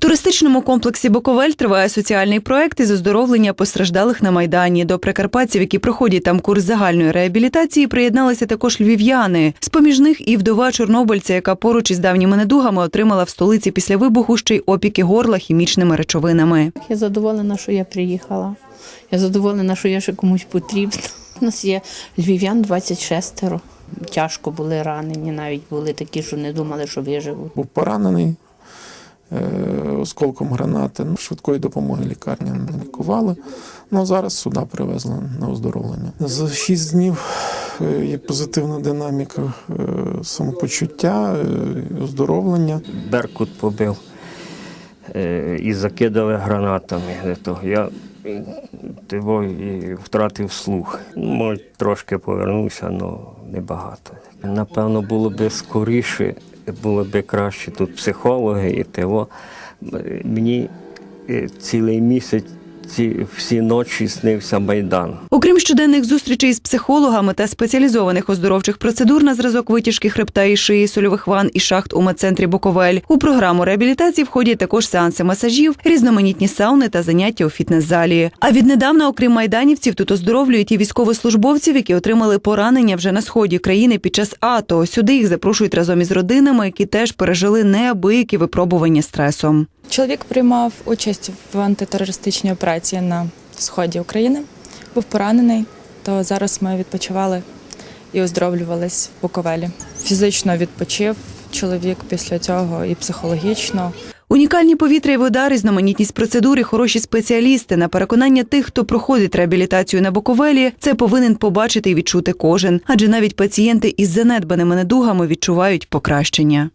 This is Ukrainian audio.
туристичному комплексі Буковель триває соціальний проект із оздоровлення постраждалих на майдані. До прикарпатців, які проходять там курс загальної реабілітації, приєдналися також львів'яни. З поміж них і вдова чорнобильця, яка поруч із давніми недугами отримала в столиці після вибуху ще й опіки горла хімічними речовинами. Я задоволена, що я приїхала. Я задоволена, що я ще комусь потрібна. У нас є львів'ян 26. Тяжко були ранені, навіть були такі, що не думали, що виживуть. був поранений осколком гранати. Ну, Швидкої допомоги лікарні не лікували. Ну, а зараз сюди привезли на оздоровлення. За шість днів е, є позитивна динаміка е, самопочуття, е, оздоровлення. Беркут побив е, і закидали гранатами. Я і втратив слух. Може, трошки повернувся, але небагато. Напевно, було б скоріше, було б краще тут психологи і того. Мені е, цілий місяць ці всі ночі снився Майдан. Окрім щоденних зустрічей з психологами та спеціалізованих оздоровчих процедур на зразок витяжки хребта і шиї, сольових ван і шахт у медцентрі Буковель, у програму реабілітації входять також сеанси масажів, різноманітні сауни та заняття у фітнес-залі. А віднедавна, окрім майданівців, тут оздоровлюють і військовослужбовців, які отримали поранення вже на сході країни під час АТО. Сюди їх запрошують разом із родинами, які теж пережили неабиякі випробування стресом. Чоловік приймав участь в антитерористичній операції на сході України, був поранений, то зараз ми відпочивали і оздоровлювались в Буковелі. Фізично відпочив чоловік після цього і психологічно. Унікальні повітря і вода, різноманітність процедур і хороші спеціалісти. На переконання тих, хто проходить реабілітацію на Буковелі, це повинен побачити і відчути кожен. Адже навіть пацієнти із занедбаними недугами відчувають покращення.